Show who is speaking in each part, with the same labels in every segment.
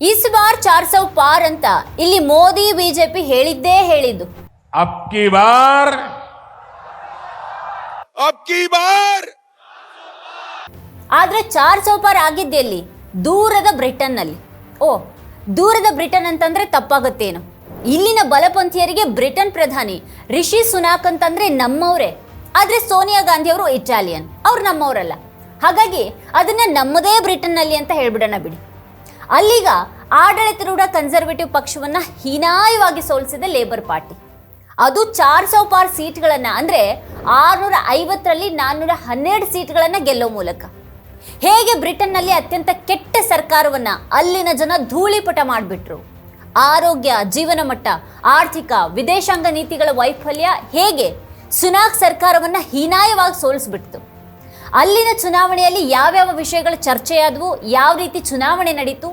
Speaker 1: ಈ ಬಾರ್ ಚಾರ್ ಸೌ ಪಾರ್ ಅಂತ ಇಲ್ಲಿ ಮೋದಿ ಬಿಜೆಪಿ ಹೇಳಿದ್ದೇ ಹೇಳಿದ್ದು.
Speaker 2: ಅಬ್ಕಿ
Speaker 3: ಬಾರ್. ಅಬ್ಕಿ ಬಾರ್.
Speaker 1: ಆದ್ರೆ ಚಾರ್ ಚೌಪಾರ್ ಆಗಿದ್ದೆಲ್ಲಿ ದೂರದ ಬ್ರಿಟನ್ನಲ್ಲಿ ಓ ದೂರದ ಬ್ರಿಟನ್ ಅಂತಂದ್ರೆ ತಪ್ಪಾಗುತ್ತೇನು? ಇಲ್ಲಿನ ಬಲಪಂಥಿಯರಿಗೆ ಬ್ರಿಟನ್ ಪ್ರಧಾನಿ ರಿಷಿ ಸುನಾಕ್ ಅಂತಂದ್ರೆ ನಮ್ಮವರೇ. ಆದ್ರೆ ಸೋನಿಯಾ ಗಾಂಧಿ ಅವರು ಇಟಾಲಿಯನ್ ಅವ್ರು ನಮ್ಮವರಲ್ಲ. ಹಾಗಾಗಿ ಅದನ್ನ ನಮ್ಮದೇ ಬ್ರಿಟನ್ನಲ್ಲಿ ಅಂತ ಹೇಳ್ಬಿಡೋಣ ಬಿಡಿ. ಅಲ್ಲೀಗ ಆಡಳಿತಾರೂಢ ಕನ್ಸರ್ವೇಟಿವ್ ಪಕ್ಷವನ್ನ ಹೀನಾಯವಾಗಿ ಸೋಲಿಸಿದ ಲೇಬರ್ ಪಾರ್ಟಿ. ಅದು ಚಾರ್ ಸೌ ಪಾರ್ ಸೀಟ್ಗಳನ್ನು ಅಂದ್ರೆ ಆರ್ನೂರ ಐವತ್ತರಲ್ಲಿ ನಾನ್ನೂರ ಹನ್ನೆರಡು ಸೀಟ್ಗಳನ್ನು ಗೆಲ್ಲೋ ಮೂಲಕ. ಹೇಗೆ ಬ್ರಿಟನ್ನಲ್ಲಿ ಅತ್ಯಂತ ಕೆಟ್ಟ ಸರ್ಕಾರವನ್ನ ಅಲ್ಲಿನ ಜನ ಧೂಳಿಪಟ ಮಾಡಿಬಿಟ್ರು? ಆರೋಗ್ಯ, ಜೀವನ ಮಟ್ಟ, ಆರ್ಥಿಕ, ವಿದೇಶಾಂಗ ನೀತಿಗಳ ವೈಫಲ್ಯ ಹೇಗೆ ಸುನಾಕ್ ಸರ್ಕಾರವನ್ನ ಹೀನಾಯವಾಗಿ ಸೋಲಿಸ್ಬಿಡ್ತು ಅಲ್ಲಿನ ಚುನಾವಣೆಯಲ್ಲಿ ಯಾವ್ಯಾವ ವಿಷಯಗಳು ಚರ್ಚೆಯಾದವು, ಯಾವ ರೀತಿ ಚುನಾವಣೆ ನಡೀತು?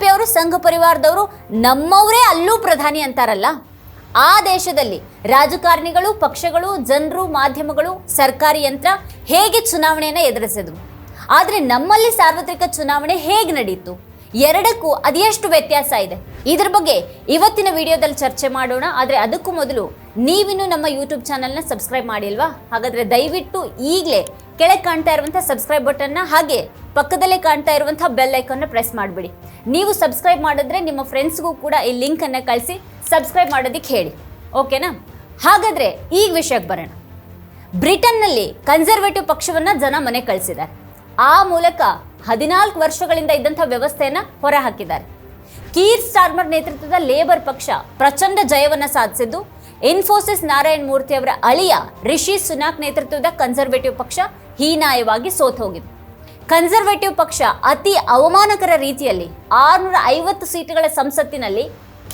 Speaker 1: ಪಿಯವರು ಸಂಘ ಪರಿವಾರದವರು ನಮ್ಮವರೇ ಅಲ್ಲೂ ಪ್ರಧಾನಿ ಅಂತಾರಲ್ಲ? ಆ ದೇಶದಲ್ಲಿ ರಾಜಕಾರಣಿಗಳು, ಪಕ್ಷಗಳು, ಜನರು, ಮಾಧ್ಯಮಗಳು, ಸರ್ಕಾರಿ ಯಂತ್ರ ಹೇಗೆ ಚುನಾವಣೆಯನ್ನು ಎದುರಿಸಿದ್ವು? ಆದರೆ ನಮ್ಮಲ್ಲಿ ಸಾರ್ವತ್ರಿಕ ಚುನಾವಣೆ ಹೇಗೆ ನಡೆಯಿತು ಎರಡಕ್ಕೂ ಅದೆಷ್ಟು ವ್ಯತ್ಯಾಸ ಇದೆ. ಇದ್ರ ಬಗ್ಗೆ ಇವತ್ತಿನ ವಿಡಿಯೋದಲ್ಲಿ ಚರ್ಚೆ ಮಾಡೋಣ. ಆದರೆ ಅದಕ್ಕೂ ಮೊದಲು ನೀವಿನ್ನೂ ನಮ್ಮ ಯೂಟ್ಯೂಬ್ ಚಾನಲ್ನ ಸಬ್ಸ್ಕ್ರೈಬ್ ಮಾಡಿಲ್ವಾ? ಹಾಗಾದರೆ ದಯವಿಟ್ಟು ಈಗಲೇ ಕೆಳಗೆ ಕಾಣ್ತಾ ಇರುವಂಥ ಸಬ್ಸ್ಕ್ರೈಬ್ ಬಟನ್ನ ಹಾಗೆ ಪಕ್ಕದಲ್ಲೇ ಕಾಣ್ತಾ ಇರುವಂಥ ಬೆಲ್ ಐಕನ್ನ ಪ್ರೆಸ್ ಮಾಡಿಬಿಡಿ. ನೀವು ಸಬ್ಸ್ಕ್ರೈಬ್ ಮಾಡಿದ್ರೆ ನಿಮ್ಮ ಫ್ರೆಂಡ್ಸ್ಗೂ ಕೂಡ ಈ ಲಿಂಕನ್ನು ಕಳಿಸಿ ಸಬ್ಸ್ಕ್ರೈಬ್ ಮಾಡೋದಕ್ಕೆ ಹೇಳಿ. ಓಕೆನಾ ಹಾಗಾದ್ರೆ ಈಗ ವಿಷಯಕ್ಕೆ ಬರೋಣ. ಬ್ರಿಟನ್ನಲ್ಲಿ ಕನ್ಸರ್ವೇಟಿವ್ ಪಕ್ಷವನ್ನ ಜನ ಮನೆ ಕಳಿಸಿದ್ದಾರೆ. ಆ ಮೂಲಕ ಹದಿನಾಲ್ಕು ವರ್ಷಗಳಿಂದ ಇದ್ದಂಥ ವ್ಯವಸ್ಥೆಯನ್ನ ಹೊರಹಾಕಿದ್ದಾರೆ. ಕೀರ್ ಸ್ಟಾರ್ಮರ್ ನೇತೃತ್ವದ ಲೇಬರ್ ಪಕ್ಷ ಪ್ರಚಂಡ ಜಯವನ್ನ ಸಾಧಿಸಿದ್ದು ಇನ್ಫೋಸಿಸ್ ನಾರಾಯಣ ಮೂರ್ತಿ ಅವರ ಅಳಿಯ ರಿಷಿ ಸುನಾಕ್ ನೇತೃತ್ವದ ಕನ್ಸರ್ವೇಟಿವ್ ಪಕ್ಷ ಹೀನಾಯವಾಗಿ ಸೋತ್ ಹೋಗಿದೆ. ಕನ್ಸರ್ವೇಟಿವ್ ಪಕ್ಷ ಅತಿ ಅವಮಾನಕರ ರೀತಿಯಲ್ಲಿ ಆರುನೂರ ಐವತ್ತು ಸೀಟುಗಳ ಸಂಸತ್ತಿನಲ್ಲಿ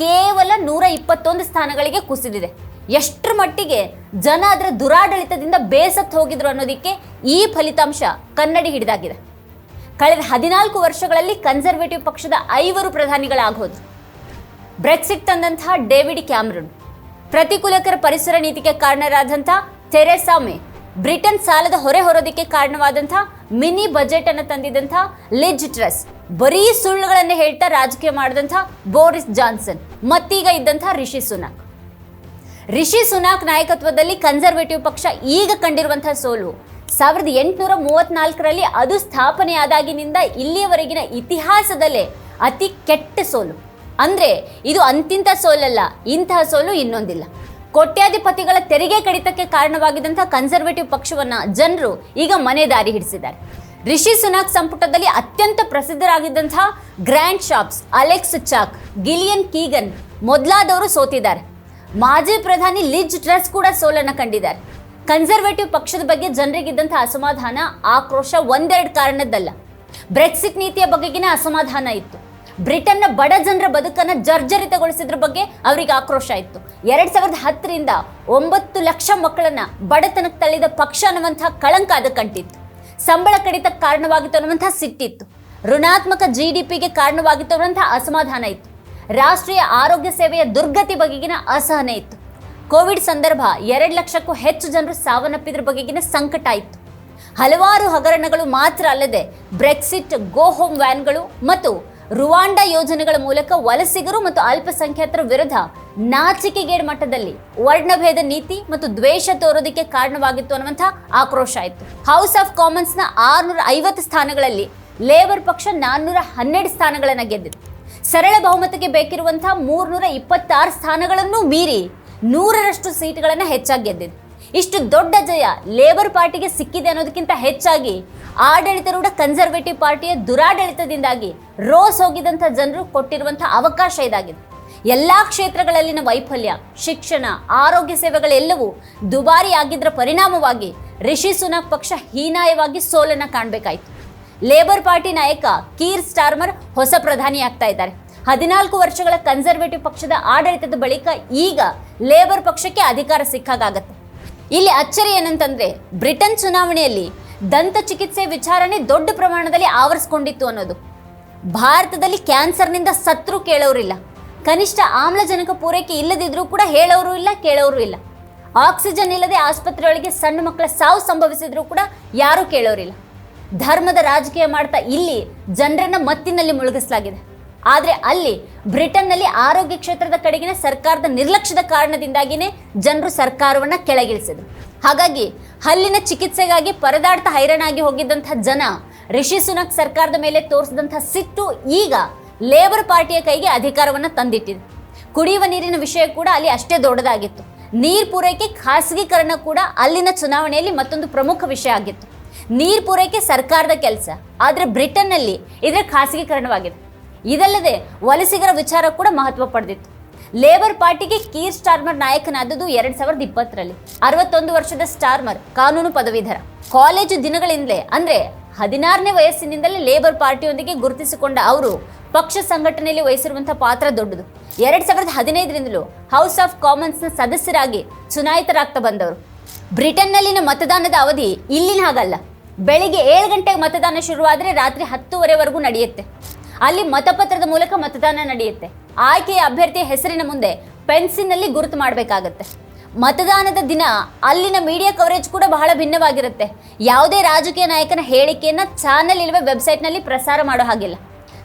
Speaker 1: ಕೇವಲ ನೂರ ಇಪ್ಪತ್ತೊಂದು ಸ್ಥಾನಗಳಿಗೆ ಕುಸಿದಿದೆ. ಎಷ್ಟರ ಮಟ್ಟಿಗೆ ಜನ ಅದರ ದುರಾಡಳಿತದಿಂದ ಬೇಸತ್ತು ಹೋಗಿದ್ರು ಅನ್ನೋದಕ್ಕೆ ಈ ಫಲಿತಾಂಶ ಕನ್ನಡಿ ಹಿಡಿದಾಗಿದೆ. ಕಳೆದ ಹದಿನಾಲ್ಕು ವರ್ಷಗಳಲ್ಲಿ ಕನ್ಸರ್ವೇಟಿವ್ ಪಕ್ಷದ ಐವರು ಪ್ರಧಾನಿಗಳಾಗೋದು ಬ್ರೆಕ್ಸಿಟ್ ತಂದಂತಹ ಡೇವಿಡ್ ಕ್ಯಾಮ್ರನ್. ಪ್ರತಿಕೂಲಕರ ಪರಿಸರ ನೀತಿಗೆ ಕಾರಣರಾದಂಥ ಥೆರೆಸಾ ಮೇ ಬ್ರಿಟನ್ ಸಾಲದ ಹೊರೆ ಹೊರೋದಕ್ಕೆ ಕಾರಣವಾದಂಥ ಮಿನಿ ಬಜೆಟ್ ಅನ್ನು ತಂದಿದಂಥ ಲಿಜ್ ಟ್ರಸ್. ಬರೀ ಸುಳ್ಳುಗಳನ್ನು ಹೇಳ್ತಾ ರಾಜಕೀಯ ಮಾಡಿದಂಥ ಬೋರಿಸ್ ಜಾನ್ಸನ್, ಮತ್ತೀಗ ಇದ್ದಂಥ ರಿಷಿ ಸುನಾಕ್. ರಿಷಿ ಸುನಾಕ್ ನಾಯಕತ್ವದಲ್ಲಿ ಕನ್ಸರ್ವೇಟಿವ್ ಪಕ್ಷ ಈಗ ಕಂಡಿರುವಂತಹ ಸೋಲು. ಸಾವಿರದ ಎಂಟುನೂರ ಮೂವತ್ನಾಲ್ಕರಲ್ಲಿ ಅದು ಸ್ಥಾಪನೆಯಾದಾಗಿನಿಂದ ಇಲ್ಲಿಯವರೆಗಿನ ಇತಿಹಾಸದಲ್ಲೇ ಅತಿ ಕೆಟ್ಟ ಸೋಲು. ಅಂದ್ರೆ ಇದು ಅಂತಿಂತ ಸೋಲಲ್ಲ, ಇಂತಹ ಸೋಲು ಇನ್ನೊಂದಿಲ್ಲ. ಕೋಟ್ಯಾಧಿಪತಿಗಳ ತೆರಿಗೆ ಕಡಿತಕ್ಕೆ ಕಾರಣವಾಗಿದ್ದಂಥ ಕನ್ಸರ್ವೇಟಿವ್ ಪಕ್ಷವನ್ನ ಜನರು ಈಗ ಮನೆ ದಾರಿ ಹಿಡಿಸಿದ್ದಾರೆ. ರಿಷಿ ಸುನಾಕ್ ಸಂಪುಟದಲ್ಲಿ ಅತ್ಯಂತ ಪ್ರಸಿದ್ಧರಾಗಿದ್ದಂತಹ Grant Shapps Alex Chalk Gillian Keegan ಮೊದಲಾದವರು ಸೋತಿದ್ದಾರೆ. ಮಾಜಿ ಪ್ರಧಾನಿ ಲಿಜ್ ಟ್ರಸ್ ಕೂಡ ಸೋಲನ್ನು ಕಂಡಿದ್ದಾರೆ. ಕನ್ಸರ್ವೇಟಿವ್ ಪಕ್ಷದ ಬಗ್ಗೆ ಜನರಿಗಿದ್ದಂಥ ಅಸಮಾಧಾನ, ಆಕ್ರೋಶ ಒಂದೆರಡು ಕಾರಣದ್ದಲ್ಲ. ಬ್ರೆಕ್ಸಿಟ್ ನೀತಿಯ ಬಗೆಗಿನ ಅಸಮಾಧಾನ ಇತ್ತು. ಬ್ರಿಟನ್ನ ಬಡ ಜನರ ಬದುಕನ್ನು ಜರ್ಜರಿತಗೊಳಿಸಿದ್ರ ಬಗ್ಗೆ ಅವರಿಗೆ ಆಕ್ರೋಶ ಇತ್ತು. ಎರಡು ಸಾವಿರದ ಹತ್ತರಿಂದ ಒಂಬತ್ತು ಲಕ್ಷ ಮಕ್ಕಳನ್ನ ಬಡತನಕ್ಕೆ ತಳ್ಳಿದ ಪಕ್ಷ ಅನ್ನುವಂತಹ ಕಳಂಕ ಅದಕ್ಕಂಟಿತ್ತು ಸಂಬಳ ಕಡಿತ ಕಾರಣವಾಗಿತ್ತು ಅನ್ನುವಂತಹ ಸಿಟ್ಟಿತ್ತು. ಋಣಾತ್ಮಕ ಜಿ ಡಿ ಪಿಗೆ ಕಾರಣವಾಗಿತ್ತು ಅನ್ನುವಂತಹ ಅಸಮಾಧಾನ ಇತ್ತು. ರಾಷ್ಟ್ರೀಯ ಆರೋಗ್ಯ ಸೇವೆಯ ದುರ್ಗತಿ ಬಗೆಗಿನ ಅಸಹನೆ ಇತ್ತು. ಕೋವಿಡ್ ಸಂದರ್ಭ ಎರಡು ಲಕ್ಷಕ್ಕೂ ಹೆಚ್ಚು ಜನರು ಸಾವನ್ನಪ್ಪಿದ್ರ ಬಗೆಗಿನ ಸಂಕಟ ಇತ್ತು. ಹಲವಾರು ಹಗರಣಗಳು ಮಾತ್ರ ಅಲ್ಲದೆ ಬ್ರೆಕ್ಸಿಟ್, ಗೋ ಹೋಮ್ ವ್ಯಾನ್ಗಳು ಮತ್ತು ರುವಾಂಡಾ ಯೋಜನೆಗಳ ಮೂಲಕ ವಲಸಿಗರು ಮತ್ತು ಅಲ್ಪಸಂಖ್ಯಾತರ ವಿರುದ್ಧ ನಾಚಿಕೆಗೇಡ್ ಮಟ್ಟದಲ್ಲಿ ವರ್ಣಭೇದ ನೀತಿ ಮತ್ತು ದ್ವೇಷ ತೋರೋದಕ್ಕೆ ಕಾರಣವಾಗಿತ್ತು ಅನ್ನುವಂಥ ಆಕ್ರೋಶ ಆಯಿತು. ಹೌಸ್ ಆಫ್ ಕಾಮನ್ಸ್ನ ಆರುನೂರ ಐವತ್ತು ಸ್ಥಾನಗಳಲ್ಲಿ ಲೇಬರ್ ಪಕ್ಷ ನಾನ್ನೂರ ಹನ್ನೆರಡು ಸ್ಥಾನಗಳನ್ನು ಗೆದ್ದಿದೆ. ಸರಳ ಬಹುಮತಕ್ಕೆ ಬೇಕಿರುವಂತಹ ಮೂರ್ನೂರ ಇಪ್ಪತ್ತಾರು ಸ್ಥಾನಗಳನ್ನು ಮೀರಿ ನೂರರಷ್ಟು ಸೀಟ್ಗಳನ್ನು ಹೆಚ್ಚಾಗಿ ಗೆದ್ದಿದೆ. ಇಷ್ಟು ದೊಡ್ಡ ಜಯ ಲೇಬರ್ ಪಾರ್ಟಿಗೆ ಸಿಕ್ಕಿದೆ ಅನ್ನೋದಕ್ಕಿಂತ ಹೆಚ್ಚಾಗಿ ಆಡಳಿತಾರೂಢ ಕನ್ಸರ್ವೇಟಿವ್ ಪಾರ್ಟಿಯ ದುರಾಡಳಿತದಿಂದಾಗಿ ರೋಸ್ ಹೋಗಿದಂಥ ಜನರು ಕೊಟ್ಟಿರುವಂಥ ಅವಕಾಶ ಇದಾಗಿದೆ. ಎಲ್ಲ ಕ್ಷೇತ್ರಗಳಲ್ಲಿನ ವೈಫಲ್ಯ, ಶಿಕ್ಷಣ, ಆರೋಗ್ಯ ಸೇವೆಗಳೆಲ್ಲವೂ ದುಬಾರಿ ಆಗಿದ್ದರ ಪರಿಣಾಮವಾಗಿ ರಿಷಿ ಸುನಾಕ್ ಪಕ್ಷ ಹೀನಾಯವಾಗಿ ಸೋಲನ್ನ ಕಾಣಬೇಕಾಯಿತು. ಲೇಬರ್ ಪಾರ್ಟಿ ನಾಯಕ ಕೀರ್ ಸ್ಟಾರ್ಮರ್ ಹೊಸ ಪ್ರಧಾನಿ ಆಗ್ತಾ ಇದ್ದಾರೆ. ಹದಿನಾಲ್ಕು ವರ್ಷಗಳ ಕನ್ಸರ್ವೇಟಿವ್ ಪಕ್ಷದ ಆಡಳಿತದ ಬಳಿಕ ಈಗ ಲೇಬರ್ ಪಕ್ಷಕ್ಕೆ ಅಧಿಕಾರ ಸಿಕ್ಕಾಗತ್ತೆ ಇಲ್ಲಿ ಅಚ್ಚರಿ ಏನಂತಂದ್ರೆ, ಬ್ರಿಟನ್ ಚುನಾವಣೆಯಲ್ಲಿ ದಂತ ಚಿಕಿತ್ಸೆ ವಿಚಾರಣೆ ದೊಡ್ಡ ಪ್ರಮಾಣದಲ್ಲಿ ಆವರಿಸ್ಕೊಂಡಿತ್ತು ಅನ್ನೋದು. ಭಾರತದಲ್ಲಿ ಕ್ಯಾನ್ಸರ್ನಿಂದ ಸತ್ರು ಕೇಳೋರಿಲ್ಲ. ಕನಿಷ್ಠ ಆಮ್ಲಜನಕ ಪೂರೈಕೆ ಇಲ್ಲದಿದ್ರೂ ಕೂಡ ಹೇಳೋರು ಇಲ್ಲ, ಕೇಳೋರು ಇಲ್ಲ. ಆಕ್ಸಿಜನ್ ಇಲ್ಲದೆ ಆಸ್ಪತ್ರೆಯೊಳಗೆ ಸಣ್ಣ ಮಕ್ಕಳ ಸಾವು ಸಂಭವಿಸಿದ್ರೂ ಕೂಡ ಯಾರೂ ಕೇಳೋರಿಲ್ಲ. ಧರ್ಮದ ರಾಜಕೀಯ ಮಾಡ್ತಾ ಇಲ್ಲಿ ಜನರನ್ನ ಮತ್ತಿನಲ್ಲಿ ಮುಳುಗಿಸಲಾಗಿದೆ. ಆದರೆ ಅಲ್ಲಿ ಬ್ರಿಟನ್ನಲ್ಲಿ ಆರೋಗ್ಯ ಕ್ಷೇತ್ರದ ಕಡೆಗಿನ ಸರ್ಕಾರದ ನಿರ್ಲಕ್ಷ್ಯದ ಕಾರಣದಿಂದಾಗಿನೇ ಜನರು ಸರ್ಕಾರವನ್ನು ಕೆಳಗಿಳಿಸಿದ್ರು. ಹಾಗಾಗಿ ಅಲ್ಲಿನ ಚಿಕಿತ್ಸೆಗಾಗಿ ಪರದಾಡ್ತಾ ಹೈರಾಣಾಗಿ ಹೋಗಿದ್ದಂಥ ಜನ, ರಿಷಿ ಸುನಕ್ ಸರ್ಕಾರದ ಮೇಲೆ ತೋರಿಸಿದಂಥ ಸಿಟ್ಟು ಈಗ ಲೇಬರ್ ಪಾರ್ಟಿಯ ಕೈಗೆ ಅಧಿಕಾರವನ್ನು ತಂದಿಟ್ಟಿದೆ. ಕುಡಿಯುವ ನೀರಿನ ವಿಷಯ ಕೂಡ ಅಲ್ಲಿ ಅಷ್ಟೇ ದೊಡ್ಡದಾಗಿತ್ತು. ನೀರು ಪೂರೈಕೆ ಖಾಸಗೀಕರಣ ಕೂಡ ಅಲ್ಲಿನ ಚುನಾವಣೆಯಲ್ಲಿ ಮತ್ತೊಂದು ಪ್ರಮುಖ ವಿಷಯ ಆಗಿತ್ತು. ನೀರು ಪೂರೈಕೆ ಸರ್ಕಾರದ ಕೆಲಸ, ಆದರೆ ಬ್ರಿಟನ್ನಲ್ಲಿ ಇದರ ಖಾಸಗೀಕರಣವಾಗಿದೆ. ಇದಲ್ಲದೆ ವಲಸಿಗರ ವಿಚಾರ ಕೂಡ ಮಹತ್ವ ಪಡೆದಿತ್ತು. ಲೇಬರ್ ಪಾರ್ಟಿಗೆ ಕೀರ್ ಸ್ಟಾರ್ಮರ್ ನಾಯಕನಾದದ್ದು ಎರಡ್ ಸಾವಿರದ ಇಪ್ಪತ್ತರಲ್ಲಿ. ಅರವತ್ತೊಂದು ವರ್ಷದ ಸ್ಟಾರ್ಮರ್, ಕಾನೂನು ಪದವೀಧರ. ಕಾಲೇಜು ದಿನಗಳಿಂದಲೇ, ಅಂದ್ರೆ ಹದಿನಾರನೇ ವಯಸ್ಸಿನಿಂದಲೇ ಲೇಬರ್ ಪಾರ್ಟಿಯೊಂದಿಗೆ ಗುರುತಿಸಿಕೊಂಡ ಅವರು ಪಕ್ಷ ಸಂಘಟನೆಯಲ್ಲಿ ವಹಿಸಿರುವಂತಹ ಪಾತ್ರ ದೊಡ್ಡದು. ಎರಡ್ ಸಾವಿರದ ಹದಿನೈದರಿಂದಲೂ ಹೌಸ್ ಆಫ್ ಕಾಮನ್ಸ್ನ ಸದಸ್ಯರಾಗಿ ಚುನಾಯಿತರಾಗ್ತಾ ಬಂದವರು. ಬ್ರಿಟನ್ನಲ್ಲಿನ ಮತದಾನದ ಅವಧಿ ಇಲ್ಲಿನ ಹಾಗಲ್ಲ. ಬೆಳಿಗ್ಗೆ ಏಳು ಗಂಟೆಗೆ ಮತದಾನ ಶುರುವಾದರೆ ರಾತ್ರಿ ಹತ್ತುವರೆವರೆಗೂ ನಡೆಯುತ್ತೆ. ಅಲ್ಲಿ ಮತಪತ್ರದ ಮೂಲಕ ಮತದಾನ ನಡೆಯುತ್ತೆ. ಆಯ್ಕೆಯ ಅಭ್ಯರ್ಥಿಯ ಹೆಸರಿನ ಮುಂದೆ ಪೆನ್ಸಿಲ್ನಲ್ಲಿ ಗುರುತು ಮಾಡಬೇಕಾಗತ್ತೆ. ಮತದಾನದ ದಿನ ಅಲ್ಲಿನ ಮೀಡಿಯಾ ಕವರೇಜ್ ಕೂಡ ಬಹಳ ಭಿನ್ನವಾಗಿರುತ್ತೆ. ಯಾವುದೇ ರಾಜಕೀಯ ನಾಯಕನ ಹೇಳಿಕೆಯನ್ನು ಚಾನೆಲ್ ಇಲ್ಲವೇ ವೆಬ್ಸೈಟ್ನಲ್ಲಿ ಪ್ರಸಾರ ಮಾಡೋ ಹಾಗಿಲ್ಲ.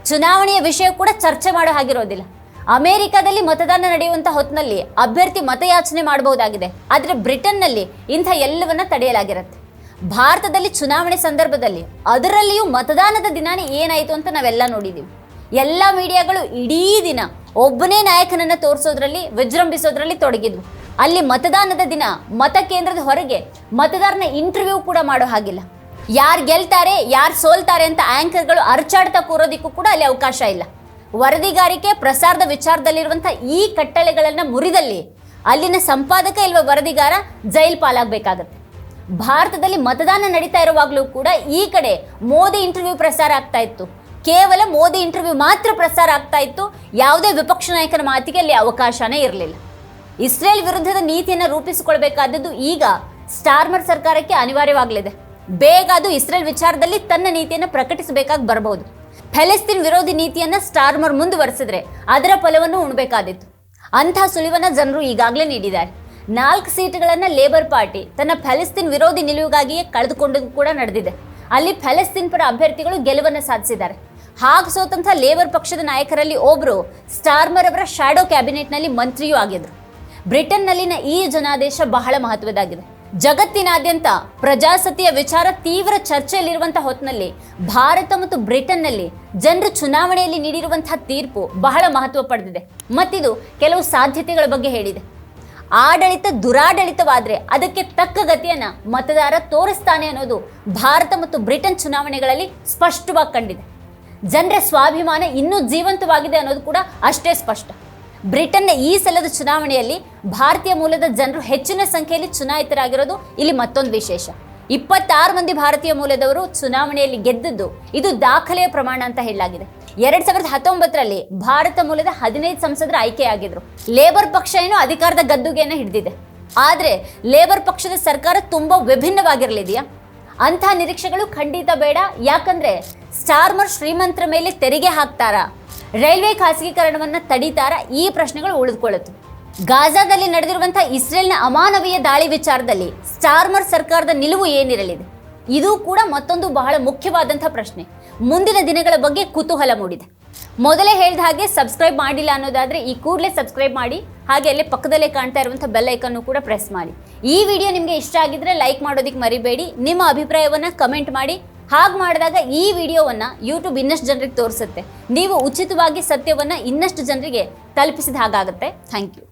Speaker 1: ಚುನಾವಣೆಯ ವಿಷಯ ಕೂಡ ಚರ್ಚೆ ಮಾಡೋ ಹಾಗಿರೋದಿಲ್ಲ. ಅಮೆರಿಕಾದಲ್ಲಿ ಮತದಾನ ನಡೆಯುವಂಥ ಹೊತ್ತಿನಲ್ಲಿ ಅಭ್ಯರ್ಥಿ ಮತಯಾಚನೆ ಮಾಡಬಹುದಾಗಿದೆ. ಆದರೆ ಬ್ರಿಟನ್ನಲ್ಲಿ ಇಂಥ ಎಲ್ಲವನ್ನ ತಡೆಯಲಾಗಿರುತ್ತೆ. ಭಾರತದಲ್ಲಿ ಚುನಾವಣೆ ಸಂದರ್ಭದಲ್ಲಿ ಅದರಲ್ಲಿಯೂ ಮತದಾನದ ದಿನಾನೇ ಏನಾಯಿತು ಅಂತ ನಾವೆಲ್ಲ ನೋಡಿದ್ದೀವಿ ಎಲ್ಲ ಮೀಡಿಯಾಗಳು ಇಡೀ ದಿನ ಒಬ್ಬನೇ ನಾಯಕನನ್ನು ತೋರಿಸೋದ್ರಲ್ಲಿ, ವಿಜೃಂಭಿಸೋದ್ರಲ್ಲಿ ತೊಡಗಿದ್ವು. ಅಲ್ಲಿ ಮತದಾನದ ದಿನ ಮತ ಕೇಂದ್ರದ ಹೊರಗೆ ಮತದಾರನ ಇಂಟರ್ವ್ಯೂ ಕೂಡ ಮಾಡೋ ಹಾಗಿಲ್ಲ. ಯಾರು ಗೆಲ್ತಾರೆ, ಯಾರು ಸೋಲ್ತಾರೆ ಅಂತ ಆ್ಯಂಕರ್ಗಳು ಅರ್ಚಾಡ್ತಾ ಕೂರೋದಿಕ್ಕೂ ಕೂಡ ಅಲ್ಲಿ ಅವಕಾಶ ಇಲ್ಲ. ವರದಿಗಾರಿಕೆ, ಪ್ರಸಾರದ ವಿಚಾರದಲ್ಲಿರುವಂಥ ಈ ಕಟ್ಟಳೆಗಳನ್ನು ಮುರಿದಲ್ಲಿ ಅಲ್ಲಿನ ಸಂಪಾದಕ ಇಲ್ವ ವರದಿಗಾರ ಜೈಲ್ ಪಾಲಾಗಬೇಕಾಗತ್ತೆ. ಭಾರತದಲ್ಲಿ ಮತದಾನ ನಡೀತಾ ಇರುವಾಗಲೂ ಕೂಡ ಈ ಕಡೆ ಮೋದಿ ಇಂಟರ್ವ್ಯೂ ಪ್ರಸಾರ ಆಗ್ತಾ ಇತ್ತು. ಕೇವಲ ಮೋದಿ ಇಂಟರ್ವ್ಯೂ ಮಾತ್ರ ಪ್ರಸಾರ ಆಗ್ತಾ ಇತ್ತು. ಯಾವುದೇ ವಿಪಕ್ಷ ನಾಯಕನ ಮಾತಿಗೆ ಅಲ್ಲಿ ಅವಕಾಶನೇ ಇರಲಿಲ್ಲ. ಇಸ್ರೇಲ್ ವಿರುದ್ಧದ ನೀತಿಯನ್ನು ರೂಪಿಸಿಕೊಳ್ಬೇಕಾದದ್ದು ಈಗ ಸ್ಟಾರ್ಮರ್ ಸರ್ಕಾರಕ್ಕೆ ಅನಿವಾರ್ಯವಾಗಲಿದೆ. ಬೇಗ ಅದು ಇಸ್ರೇಲ್ ವಿಚಾರದಲ್ಲಿ ತನ್ನ ನೀತಿಯನ್ನು ಪ್ರಕಟಿಸಬೇಕಾಗಿ ಬರಬಹುದು ಫೆಲೆಸ್ತೀನ್ ವಿರೋಧಿ ನೀತಿಯನ್ನು ಸ್ಟಾರ್ಮರ್ ಮುಂದುವರೆಸಿದ್ರೆ ಅದರ ಫಲವನ್ನು ಉಣಬೇಕಾದಿತ್ತು. ಅಂತಹ ಸುಳಿವನ್ನು ಜನರು ಈಗಾಗಲೇ ನೀಡಿದ್ದಾರೆ. ನಾಲ್ಕು ಸೀಟ್ಗಳನ್ನು ಲೇಬರ್ ಪಾರ್ಟಿ, ತನ್ನ ಫೆಲಿಸ್ತೀನ್ ವಿರೋಧಿ ನಿಲುವಿಗಾಗಿಯೇ ಕಳೆದುಕೊಂಡು ಕೂಡ ನಡೆದಿದೆ. ಅಲ್ಲಿ ಫೆಲಿಸ್ತೀನ್ ಪರ ಅಭ್ಯರ್ಥಿಗಳು ಗೆಲುವನ್ನು ಸಾಧಿಸಿದ್ದಾರೆ. ಹಾಗೆ ಸೋತಂಥ ಲೇಬರ್ ಪಕ್ಷದ ನಾಯಕರಲ್ಲಿ ಒಬ್ಬರು ಸ್ಟಾರ್ಮರ್ ಅವರ ಶ್ಯಾಡೋ ಕ್ಯಾಬಿನೆಟ್ನಲ್ಲಿ ಮಂತ್ರಿಯೂ ಆಗಿದ್ರು. ಬ್ರಿಟನ್ನಲ್ಲಿನ ಈ ಜನಾದೇಶ ಬಹಳ ಮಹತ್ವದಾಗಿದೆ ಜಗತ್ತಿನಾದ್ಯಂತ ಪ್ರಜಾಸತ್ತೆಯ ವಿಚಾರ ತೀವ್ರ ಚರ್ಚೆಯಲ್ಲಿರುವಂತಹ ಹೊತ್ತಿನಲ್ಲಿ ಭಾರತ ಮತ್ತು ಬ್ರಿಟನ್ನಲ್ಲಿ ಜನರು ಚುನಾವಣೆಯಲ್ಲಿ ನೀಡಿರುವಂತಹ ತೀರ್ಪು ಬಹಳ ಮಹತ್ವ ಪಡೆದಿದೆ. ಮತ್ತಿದು ಕೆಲವು ಸಾಧ್ಯತೆಗಳ ಬಗ್ಗೆ ಹೇಳಿದೆ. ಆಡಳಿತ ದುರಾಡಳಿತವಾದರೆ ಅದಕ್ಕೆ ತಕ್ಕ ಗತಿಯನ್ನು ಮತದಾರ ತೋರಿಸ್ತಾನೆ ಅನ್ನೋದು ಭಾರತ ಮತ್ತು ಬ್ರಿಟನ್ ಚುನಾವಣೆಗಳಲ್ಲಿ ಸ್ಪಷ್ಟವಾಗಿ ಕಂಡಿದೆ. ಜನರ ಸ್ವಾಭಿಮಾನ ಇನ್ನೂ ಜೀವಂತವಾಗಿದೆ ಅನ್ನೋದು ಕೂಡ ಅಷ್ಟೇ ಸ್ಪಷ್ಟ. ಬ್ರಿಟನ್ನ ಈ ಸಲದ ಚುನಾವಣೆಯಲ್ಲಿ ಭಾರತೀಯ ಮೂಲದ ಜನರು ಹೆಚ್ಚಿನ ಸಂಖ್ಯೆಯಲ್ಲಿ ಚುನಾಯಿತರಾಗಿರೋದು ಇಲ್ಲಿ ಮತ್ತೊಂದು ವಿಶೇಷ. ಇಪ್ಪತ್ತಾರು ಮಂದಿ ಭಾರತೀಯ ಮೂಲದವರು ಚುನಾವಣೆಯಲ್ಲಿ ಗೆದ್ದದ್ದು ಇದು ದಾಖಲೆಯ ಪ್ರಮಾಣ ಅಂತ ಹೇಳಲಾಗಿದೆ. ಎರಡ್ ಸಾವಿರದ ಹತ್ತೊಂಬತ್ತರಲ್ಲಿ ಭಾರತ ಮೂಲದ ಹದಿನೈದು ಸಂಸದರು ಆಯ್ಕೆಯಾಗಿದ್ರು. ಲೇಬರ್ ಪಕ್ಷ ಏನು ಅಧಿಕಾರದ ಗದ್ದುಗೆಯನ್ನು ಹಿಡಿದಿದೆ. ಆದರೆ ಲೇಬರ್ ಪಕ್ಷದ ಸರ್ಕಾರ ತುಂಬಾ ವಿಭಿನ್ನವಾಗಿರಲಿದೆಯಾ? ಅಂಥ ನಿರೀಕ್ಷೆಗಳು ಖಂಡಿತ ಬೇಡ. ಯಾಕಂದ್ರೆ ಸ್ಟಾರ್ಮರ್ ಶ್ರೀಮಂತರ ಮೇಲೆ ತೆರಿಗೆ ಹಾಕ್ತಾರಾ? ರೈಲ್ವೆ ಖಾಸಗೀಕರಣವನ್ನ ತಡೀತಾರ? ಈ ಪ್ರಶ್ನೆಗಳು ಉಳಿದುಕೊಳ್ಳುತ್ತೆ. ಗಾಜಾದಲ್ಲಿ ನಡೆದಿರುವಂತಹ ಇಸ್ರೇಲ್ನ ಅಮಾನವೀಯ ದಾಳಿ ವಿಚಾರದಲ್ಲಿ ಸ್ಟಾರ್ಮರ್ ಸರ್ಕಾರದ ನಿಲುವು ಏನಿರಲಿದೆ? ಇದು ಕೂಡ ಮತ್ತೊಂದು ಬಹಳ ಮುಖ್ಯವಾದಂಥ ಪ್ರಶ್ನೆ. ಮುಂದಿನ ದಿನಗಳ ಬಗ್ಗೆ ಕುತೂಹಲ ಮೂಡಿದೆ. ಮೊದಲೇ ಹೇಳಿದ ಹಾಗೆ ಸಬ್ಸ್ಕ್ರೈಬ್ ಮಾಡಿಲ್ಲ ಅನ್ನೋದಾದರೆ ಈ ಕೂಡಲೇ ಸಬ್ಸ್ಕ್ರೈಬ್ ಮಾಡಿ, ಹಾಗೆ ಅಲ್ಲೇ ಪಕ್ಕದಲ್ಲೇ ಕಾಣ್ತಾ ಇರುವಂಥ ಬೆಲ್ ಐಕನ್ನು ಕೂಡ ಪ್ರೆಸ್ ಮಾಡಿ. ಈ ವಿಡಿಯೋ ನಿಮಗೆ ಇಷ್ಟ ಆಗಿದ್ರೆ ಲೈಕ್ ಮಾಡೋದಕ್ಕೆ ಮರಿಬೇಡಿ. ನಿಮ್ಮ ಅಭಿಪ್ರಾಯವನ್ನು ಕಮೆಂಟ್ ಮಾಡಿ. ಹಾಗೆ ಮಾಡಿದಾಗ ಈ ವಿಡಿಯೋವನ್ನು ಯೂಟ್ಯೂಬ್ ಇನ್ನಷ್ಟು ಜನರಿಗೆ ತೋರಿಸುತ್ತೆ. ನೀವು ಉಚಿತವಾಗಿ ಸತ್ಯವನ್ನು ಇನ್ನಷ್ಟು ಜನರಿಗೆ ತಲುಪಿಸಿದ ಹಾಗಾಗುತ್ತೆ. Thank you